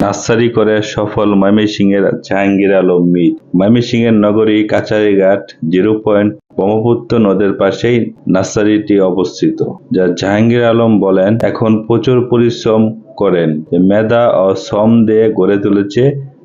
Nursery করে সফল ময়মনসিংহের জাহাঙ্গীর আলম মীর। ময়মনসিংহের নগরী কাছারিঘাট জিরো পয়েন্ট ব্রহ্মপুত্র নদের পাশেই নার্সারিটি অবস্থিত, যা জাহাঙ্গীর আলম বলেন এখন প্রচুর পরিশ্রম করেন। মেধা ও শ্রম দিয়ে গড়ে তুলেছে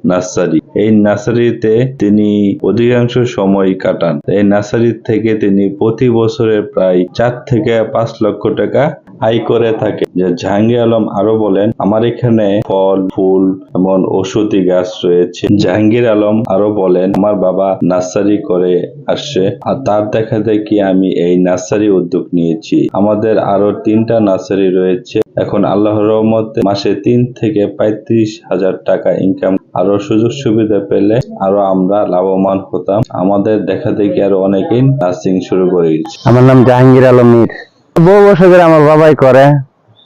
নার্সারি। এই নার্সারিতে তিনি অধিকাংশ সময় কাটান। এই নার্সারি থেকে তিনি প্রতি বছরে প্রায় চার থেকে পাঁচ লক্ষ টাকা আয় করে থাকে। যে জাহাঙ্গীর আলম আরও বলেন, আমার এখানে ফল, ফুল এমন ঔষধি গাছ রয়েছে। জাহাঙ্গীর আলম আরও বলেন, আমার বাবা নার্সারি করে আসছে, আর তার দেখা দেখি আমি এই নার্সারি উদ্যোগ নিয়েছি। আমাদের আরও তিনটা নার্সারি রয়েছে। এখন আল্লাহর রহমতে মাসে তিন থেকে পঁয়ত্রিশ হাজার টাকা ইনকাম আরও সুযোগ সুবিধা পেলে আরও আমরা লাভবান হতাম। আমাদের দেখা দেখি আরও অনেকেই নার্সিং শুরু করে দিচ্ছে আমার নাম জাহাঙ্গীর আলম মীর বহু বছর ধরে আমার বাবাই করে,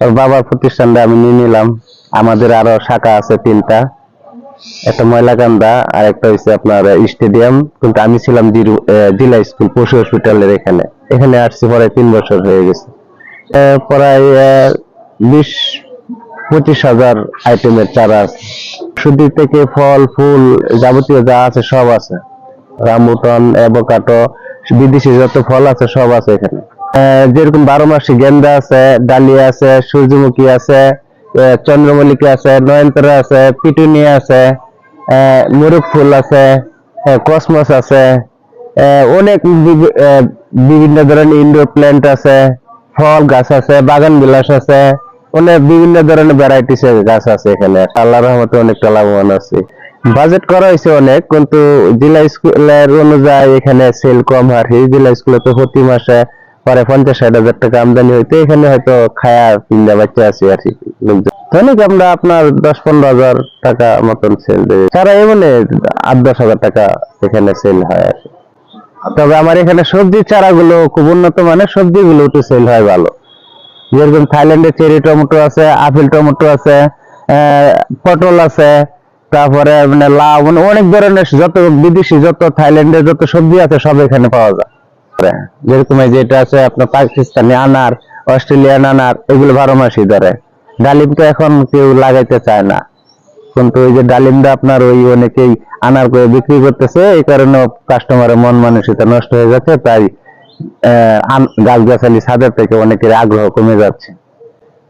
ওর বাবার প্রতিষ্ঠানটা আমি নিয়ে নিলাম। আমাদের আরও শাখা আছে তিনটা, একটা ময়লাকান্দা আর একটা হচ্ছে আপনার স্টেডিয়াম, কিন্তু আমি ছিলাম জেলা স্কুল, পশু হসপিটালের এখানে। এখানে আসছি পরে তিন বছর হয়ে গেছে। প্রায় বিশ, পঁচিশ হাজার আইটেমের চারা আছে। শুধু থেকে ফল, ফুল যাবতীয় যা আছে সব আছে। রামবুটন অ্যাভোকাডো, বিদেশি যত ফল আছে সব আছে এখানে। যেরকম বারো মাসি গেন্দা আছে, ডালিয়া আছে, সূর্যমুখী আছে চন্দ্রমল্লিকা আছে, নয়নতারা আছে, পিটুনিয়া আছে মুরুখ ফুল আছে কসমস আছে অনেক বিভিন্ন ধরনের ইনডোর প্ল্যান্ট আছে, ফল গাছ আছে, বাগান বিলাস আছে, অনেক বিভিন্ন ধরনের ভ্যারাইটিস গাছ আছে এখানে। আল্লাহ রহমতে অনেকটা লাভবান আছে। বাজেট করা হয়েছে অনেক, কিন্তু জেলা স্কুলের অনুযায়ী এখানে সেল কম আর জেলা স্কুলে তো প্রতি মাসে পরে পঞ্চাশ ষাট হাজার টাকা আমদানি হইতে এখানে হয়তো খায়া পিন্দা বাচ্চা আছে আর কি লোকজন। দৈনিক আমরা আপনার দশ পনেরো হাজার টাকা মতন সেল দেবে সারা এমনি আট দশ হাজার টাকা এখানে সেল হয় আর তবে আমার এখানে সবজি চারাগুলো খুব উন্নত মানের সবজিগুলো একটু সেল হয় ভালো। যেরকম থাইল্যান্ডের চেরি টমেটো আছে, আপেল টমেটো আছে পটল আছে, তারপরে মানে লাউ মানে অনেক ধরনের যত বিদেশি, যত থাইল্যান্ডের যত সবজি আছে সব এখানে পাওয়া যায়। যেরকম এই যেটা আছে আপনার পাকিস্তানি আনার, অস্ট্রেলিয়ান আনার, এগুলো বারো মাসই ধরে। ডালিম তো এখন কেউ লাগাইতে চায় না। কিন্তু ওই যে ডালিমটা আপনার ওই অনেকেই আনার করে বিক্রি করতেছে, এই কারণে কাস্টমারের মন মানসিকতা নষ্ট হয়ে যাচ্ছে, তাই গাছ গাছালি ছাদের থেকে অনেকের আগ্রহ কমে যাচ্ছে।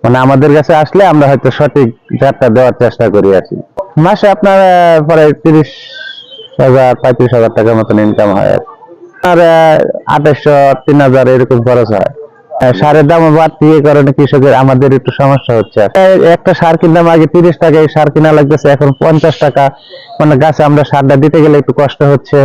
মানে আমাদের কাছে আসলে আমরা হয়তো সঠিক জাতটা দেওয়ার চেষ্টা করি আর মাসে আপনার প্রায় তিরিশ হাজার, পঁয়ত্রিশ হাজার টাকার মতন ইনকাম হয় আর। আর আঠাশশো তিন হাজার এরকম খরচ হয়। সারের দাম বাড়তি এই কারণে কৃষকের আমাদের একটু সমস্যা হচ্ছে। একটা সার কিনতাম আগে তিরিশ টাকা, এই সার কিনা লাগতেছে এখন পঞ্চাশ টাকা। মানে গাছে আমরা সারটা দিতে গেলে একটু কষ্ট হচ্ছে।